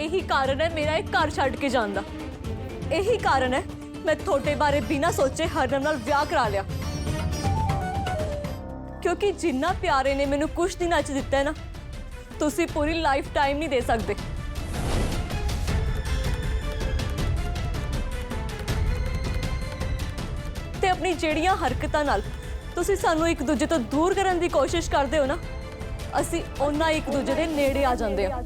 ਇਹੀ ਕਾਰਨ ਹੈ ਮੇਰਾ ਇਹ ਘਰ ਛੱਡ ਕੇ ਜਾਣ ਦਾ। ਇਹੀ ਕਾਰਨ ਹੈ ਮੈਂ ਤੁਹਾਡੇ ਬਾਰੇ ਬਿਨਾਂ ਸੋਚੇ ਹਰਨਮ ਨਾਲ ਵਿਆਹ ਕਰਾ ਲਿਆ। ਕਿਉਂਕਿ ਜਿੰਨਾ ਪਿਆਰੇ ਨੇ ਮੈਨੂੰ ਕੁਝ ਦਿਨਾਂ ਚ ਦਿੱਤਾ ਹੈ ਨਾ, ਤੁਸੀਂ ਪੂਰੀ ਲਾਈਫ ਟਾਈਮ ਨਹੀਂ ਦੇ ਸਕਦੇ। ਤੇ ਆਪਣੀ ਜਿਹੜੀਆਂ ਹਰਕਤਾਂ ਨਾਲ ਤੁਸੀਂ ਸਾਨੂੰ ਇੱਕ ਦੂਜੇ ਤੋਂ ਦੂਰ ਕਰਨ ਦੀ ਕੋਸ਼ਿਸ਼ ਕਰਦੇ ਹੋ ਨਾ, ਅਸੀਂ ਉਹਨਾਂ ਇੱਕ ਦੂਜੇ ਦੇ ਨੇੜੇ ਆ ਜਾਂਦੇ ਆ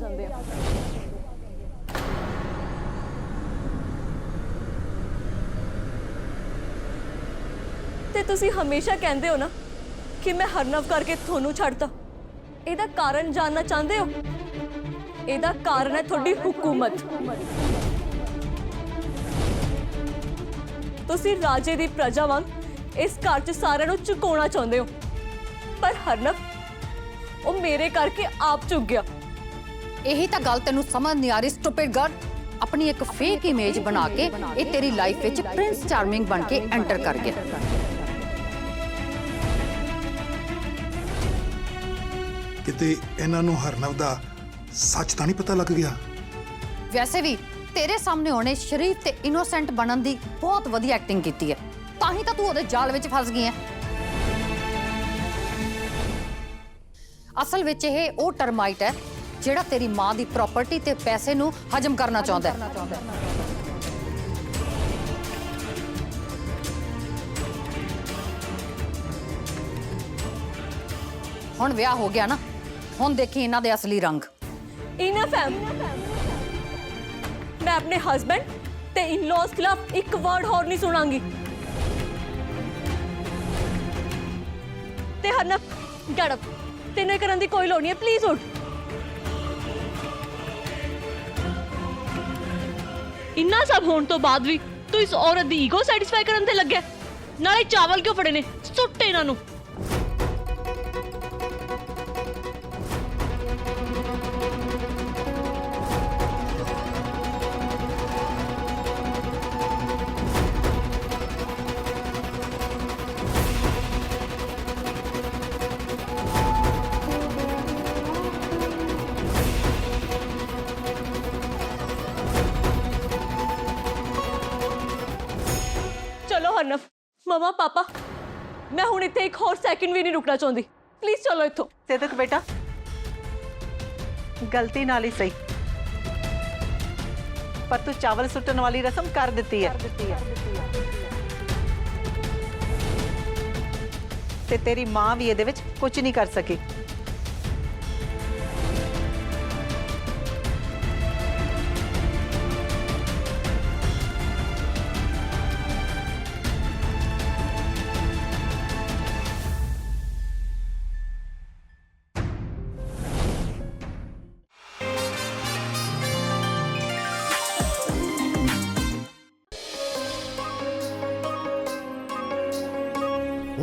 ਤੁਸੀਂ ਹਮੇਸ਼ਾ ਕਹਿੰਦੇ ਹੋ ਨਾ ਕਿ ਮੈਂ ਹਰਨਵ ਕਰਕੇ ਤੁਹਾਨੂੰ ਛੱਡਤਾ। ਇਹਦਾ ਕਾਰਨ ਜਾਣਨਾ ਚਾਹੁੰਦੇ ਹੋ? ਇਹਦਾ ਕਾਰਨ ਹੈ ਤੁਹਾਡੀ ਹਕੂਮਤ। ਤੁਸੀਂ ਰਾਜੇ ਦੀ ਪ੍ਰਜਾ ਵਾਂਗ ਇਸ ਘਰ 'ਚ ਸਾਰਿਆਂ ਨੂੰ ਝੁਕਾਉਣਾ ਚਾਹੁੰਦੇ ਹੋ। ਪਰ ਹਰਨਵ ਉਹ ਮੇਰੇ ਕਰਕੇ ਆਪ ਝੁਕ ਗਿਆ। ਇਹੀ ਤਾਂ ਗੱਲ ਤੈਨੂੰ ਸਮਝ ਨਹੀਂ ਆ ਰਹੀ ਸਟੂਪਿਡ ਗਰਲ ਆਪਣੀ ਇੱਕ ਫੇਕ ਇਮੇਜ ਬਣਾ ਕੇ ਇਹ ਤੇਰੀ ਲਾਈਫ ਵਿੱਚ ਪ੍ਰਿੰਸ ਚਾਰਮਿੰਗ ਬਣ ਕੇ ਐਂਟਰ ਕਰ ਗਿਆ। ਕਿਤੇ ਇਹਨਾਂ ਨੂੰ ਹਰਨਵ ਦਾ ਸੱਚ ਤਾਂ ਨਹੀਂ ਪਤਾ ਲੱਗ ਗਿਆ? ਵੈਸੇ ਵੀ ਤੇਰੇ ਸਾਹਮਣੇ ਉਹਨੇ ਸ਼ਰੀਫ ਤੇ ਇਨੋਸੈਂਟ ਬਣਨ ਦੀ ਬਹੁਤ ਵਧੀਆ ਐਕਟਿੰਗ ਕੀਤੀ ਹੈ। ਤਾਂ ਹੀ ਤਾਂ ਤੂੰ ਉਹਦੇ ਜਾਲ ਵਿੱਚ ਫਸ ਗਈ ਹੈ। ਅਸਲ ਵਿੱਚ ਇਹ ਉਹ ਟਰਮਾਈਟ ਹੈ ਜਿਹੜਾ ਤੇਰੀ ਮਾਂ ਦੀ ਪ੍ਰਾਪਰਟੀ ਤੇ ਪੈਸੇ ਨੂੰ ਹਜਮ ਕਰਨਾ ਚਾਹੁੰਦਾ ਹੈ। ਹੁਣ ਵਿਆਹ ਹੋ ਗਿਆ ਨਾ ਹੁਣ ਦੇਖੀ ਇਹਨਾਂ ਦੇ ਅਸਲੀ ਰੰਗ। ਇਨਫ ਹੈ ਮੈਂ ਆਪਣੇ ਹਸਬੰਡ ਤੇ ਇਨ-ਲॉज ਖਿਲਾਫ ਇੱਕ ਵਰਡ ਹੋਰ ਨਹੀਂ ਸੁਣਾਂਗੀ। ਤੇ ਹਰਨਵ ਗੈਟ ਅਪ ਤੈਨੂੰ ਇਹ ਕਰਨ ਦੀ ਕੋਈ ਲੋੜ ਨਹੀਂ ਹੈ ਪਲੀਜ਼ ਉੱਠ। ਇੰਨਾ ਸਭ ਹੋਣ ਤੋਂ ਬਾਅਦ ਵੀ ਤੂੰ ਇਸ ਔਰਤ ਦੀ ਈਗੋ ਸੈਟੀਸਫਾਈ ਕਰਨ ਤੇ ਲੱਗਿਆ। ਨਾਲੇ ਚਾਵਲ ਕਿਉਂ ਫੜੇ ਨੇ? ਸੁੱਟ ਇਹਨਾਂ ਨੂੰ। ਚਲੋ ਹਰਨਵ ਮਮਾ ਪਾਪਾ ਮੈਂ ਹੁਣ ਇੱਥੇ ਇੱਕ ਹੋਰ ਸੈਕਿੰਡ ਵੀ ਨਹੀਂ ਰੁਕਣਾ ਚਾਹੁੰਦੀ। ਪਲੀਜ਼ ਚਲੋ ਇੱਥੋਂ। ਸਿਦਕ ਬੇਟਾ ਗਲਤੀ ਨਾਲ ਹੀ ਸਹੀ। ਪਰ ਤੂੰ ਚਾਵਲ ਸੁੱਟਣ ਵਾਲੀ ਰਸਮ ਕਰ ਦਿੱਤੀ ਹੈ। ਤੇ ਤੇਰੀ ਮਾਂ ਵੀ ਇਹਦੇ ਵਿੱਚ ਕੁਝ ਨਹੀਂ ਕਰ ਸਕੀ।